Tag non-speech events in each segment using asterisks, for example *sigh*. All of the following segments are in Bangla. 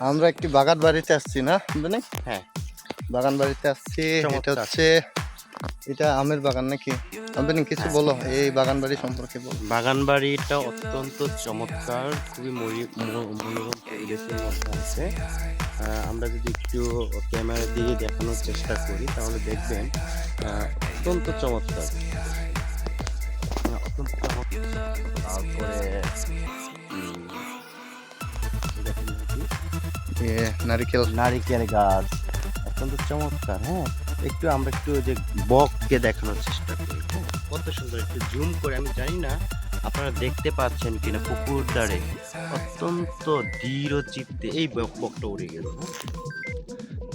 আমরা একটি বাগান বাড়িতে আসছি না? মানে? হ্যাঁ। বাগান বাড়িতে আসছি এটা হচ্ছে এটা আমের বাগান নাকি? আপনি কিছু বলো এই বাগান বাড়ি সম্পর্কে বলো। বাগান বাড়িটা অত্যন্ত চমৎকার খুবই মনোরম পরিবেশের মধ্যে আছে। আমরা যদি একটু ক্যামেরা দিয়ে দেখানোর চেষ্টা করি তাহলে দেখবেন অত্যন্ত চমৎকার। অত্যন্ত চমৎকার। তারপরে নারিকেল। নারিকেল গাছ। অত্যন্ত চমৎকার হ্যাঁ? একটু আমরা একটু ওই যে বককে দেখানোর চেষ্টা করি হ্যাঁ? কত সুন্দর একটু জুম করে আমি জানি না আপনারা দেখতে পাচ্ছেন কিনা পুকুর ধারে অত্যন্ত দৃঢ় চিত্তে এই বক বকটা উড়ে গেল?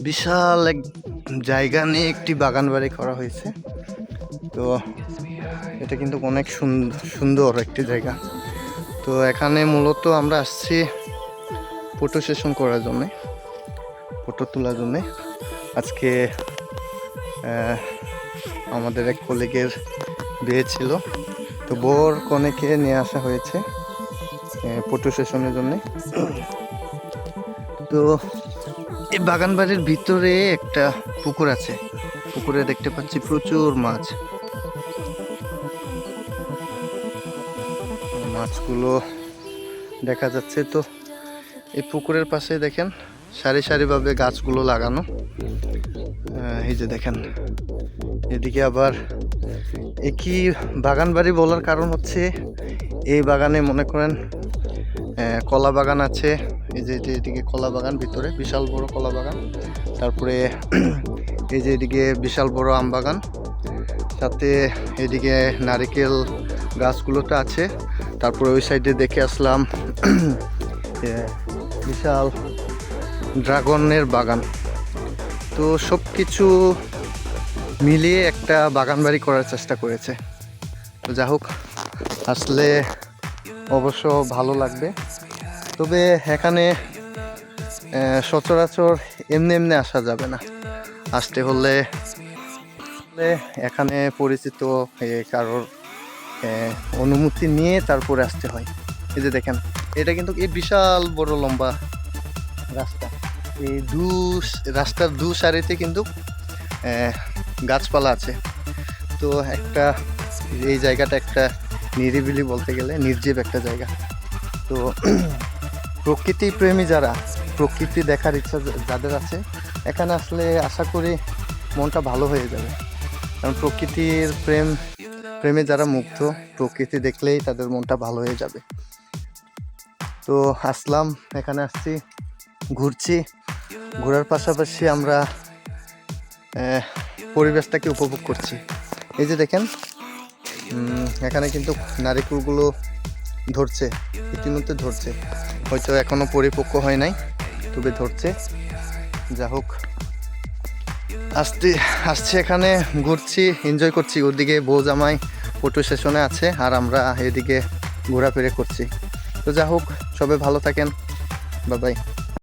বিশাল এক জায়গা নিয়ে একটি বাগান বাড়ি করা হয়েছে। তো এটা কিন্তু অনেক সুন্দর সুন্দর একটি জায়গা। তো এখানে মূলত আমরা আসছি ফটো সেশন করার জন্যে ফটো তোলার জন্যে। আজকে আমাদের এক কলিগের বিয়ে ছিল। তো বর কনেকে নিয়ে আসা হয়েছে ফটো সেশনের জন্যে। তো এই বাগান বাড়ির ভিতরে একটা পুকুর আছে। পুকুরে দেখতে পাচ্ছি প্রচুর মাছ। মাছগুলো দেখা যাচ্ছে তো। এই পুকুরের পাশে দেখেন, সারি সারিভাবে গাছগুলো লাগানো। এই যে দেখেন, এদিকে আবার একই বাগান বাড়ি বলার কারণ হচ্ছে, এই বাগানে মনে করেন কলা বাগান আছে। এই যে এদিকে কলা বাগান, ভিতরে বিশাল বড় কলা বাগান। তারপরে এই যে এদিকে বিশাল বড় আম বাগান। সাথে এদিকে নারিকেল গাছগুলোটা আছে। তারপরে ওই সাইডে দেখে আসলাম বিশাল ড্রাগনের বাগান। তো সব কিছু মিলিয়ে একটা বাগান বাড়ি করার চেষ্টা করেছে। তো যা হোক, আসলে অবশ্য ভালো লাগবে। তবে এখানে সচরাচর এমনি এমনি আসা যাবে না। আসতে হলে এখানে পরিচিত কারোর অনুমতি নিয়ে তারপরে আসতে হয়। এই যে দেখেন এটা কিন্তু এই বিশাল বড় লম্বা রাস্তা। এই দু রাস্তার দু সারিতে কিন্তু গাছপালা আছে। তো একটা এই জায়গাটা একটা নিরিবিলি বলতে গেলে নির্জীব একটা জায়গা। তো *clears throat* প্রকৃতি প্রেমী যারা, প্রকৃতি দেখার ইচ্ছা যাদের আছে, এখানে আসলে আশা করি মনটা ভালো হয়ে যাবে। কারণ প্রকৃতির প্রেম, প্রেমে যারা মুগ্ধ, প্রকৃতি দেখলেই তাদের মনটা ভালো হয়ে যাবে। তো আসলাম, এখানে আসছি, ঘুরছি। ঘোরার পাশাপাশি আমরা পরিবেশটাকে উপভোগ করছি। এই যে দেখেন এখানে কিন্তু নারিকেলগুলো ধরছে, ইতিমধ্যে ধরছে। হয়তো এখনও পরিপক্ক হয় নাই, তবে ধরছে। যা হোক আসতে আসছি এখানে, ঘুরছি এনজয় করছি। ওদিকে বউ জামাই ফটো সেশনে আছে, আর আমরা এদিকে ঘোরাফেরা করছি। তো যা হোক সবাই ভালো থাকেন। বাবাই